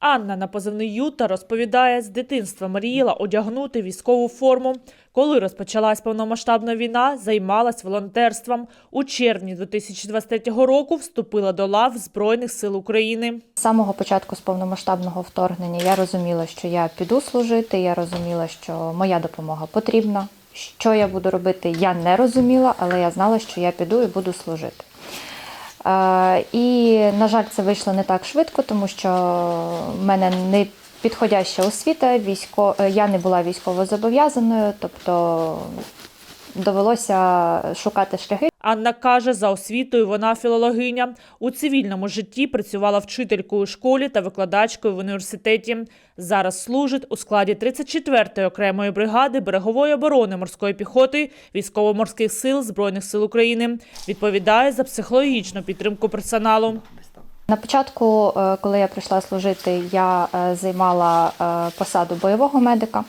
Анна на позивний Юта розповідає, з дитинства мріяла одягнути військову форму. Коли розпочалась повномасштабна війна, займалась волонтерством. У червні 2023 року вступила до лав Збройних сил України. З самого початку з повномасштабного вторгнення я розуміла, що я піду служити. Я розуміла, що моя допомога потрібна. Що я буду робити, я не розуміла, але я знала, що я піду і буду служити. Е, і, на жаль, це вийшло не так швидко, тому що в мене не підходяща освіта, військо... е, я не була військово зобов'язаною, тобто довелося шукати шляхи. Анна каже, за освітою вона філологиня. У цивільному житті працювала вчителькою у школі та викладачкою в університеті. Зараз служить у складі 34-ї окремої бригади берегової оборони морської піхоти військово-морських сил Збройних сил України. Відповідає за психологічну підтримку персоналу. На початку, е, коли я прийшла служити, я е, займала е, посаду бойового медика.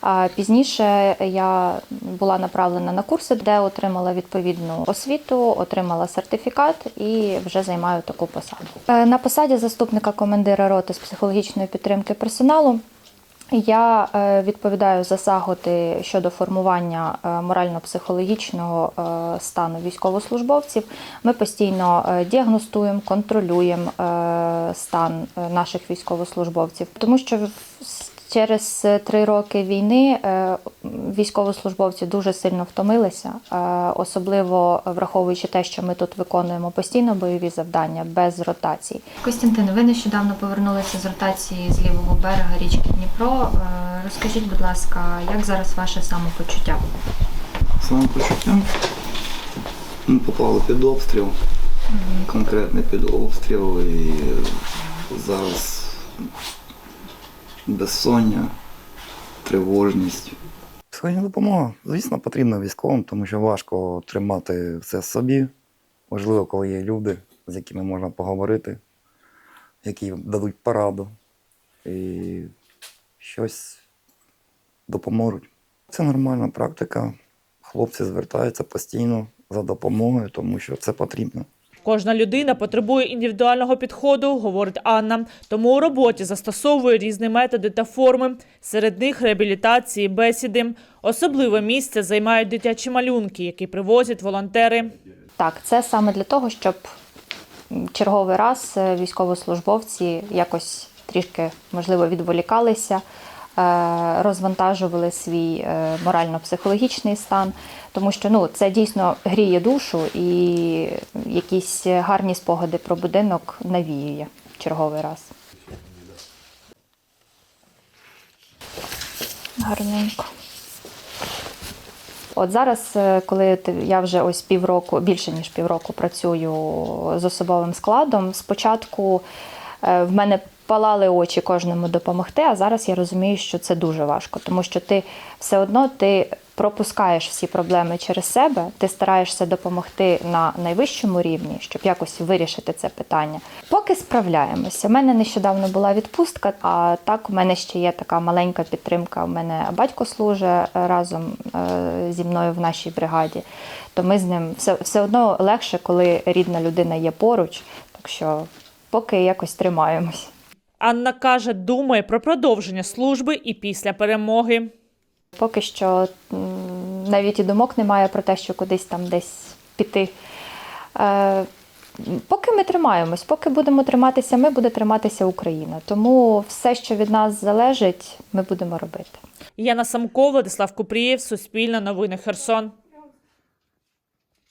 А пізніше я була направлена на курси, де отримала відповідну освіту, отримала сертифікат і вже займаю таку посаду. Е, На посаді заступника командира роти з психологічної підтримки персоналу я е, відповідаю за загоди щодо формування е, морально-психологічного стану військовослужбовців. Ми постійно діагностуємо, контролюємо стан наших військовослужбовців, тому що через е, три роки війни е, військовослужбовці дуже сильно втомилися, е, особливо враховуючи те, що ми тут виконуємо постійно бойові завдання без ротацій. Костянтин, ви нещодавно повернулися з ротації з лівого берега річки Дніпро. Розкажіть, будь ласка, як зараз ваше самопочуття? Самопочуття. Ми попали під обстріл, конкретний під обстріл і зараз безсоння, тривожність. Психологічна допомога, звісно, потрібна військовим, тому що важко тримати все собі. Важливо, коли є люди, з якими можна поговорити, які дадуть пораду і щось допоможуть. Це нормальна практика. Хлопці звертаються постійно за допомогою, тому що це потрібно. Кожна людина потребує індивідуального підходу, говорить Анна. Тому у роботі застосовує різні методи та форми. Серед них реабілітації, бесіди. Особливе місце займають дитячі малюнки, які привозять волонтери. Так, це саме для того, щоб черговий раз е, військовослужбовці якось трішки, можливо, відволікалися, розвантажували свій е, морально-психологічний стан, тому що ну, це дійсно гріє душу і якісь гарні спогади про будинок навіює черговий раз. Гарненько. От зараз, е, коли я вже ось півроку, більше ніж півроку працюю з особовим складом, спочатку е, в мене палали очі кожному допомогти, а зараз я розумію, що це дуже важко, тому що ти все одно ти пропускаєш всі проблеми через себе, ти стараєшся допомогти на найвищому рівні, щоб якось вирішити це питання. Поки справляємося. У мене нещодавно була відпустка, а так у мене ще є така маленька підтримка. У мене батько служить разом е, зі мною в нашій бригаді. То ми з ним все, все одно легше, коли рідна людина є поруч. Так що поки якось тримаємось. Анна каже, думає про продовження служби і після перемоги. Поки що навіть і думок немає про те, що кудись там десь піти. Е, Поки ми тримаємось, поки будемо триматися, ми буде триматися Україна. Тому все, що від нас залежить, ми будемо робити. Яна Самко, Владислав Купрієв, Суспільне новини Херсон.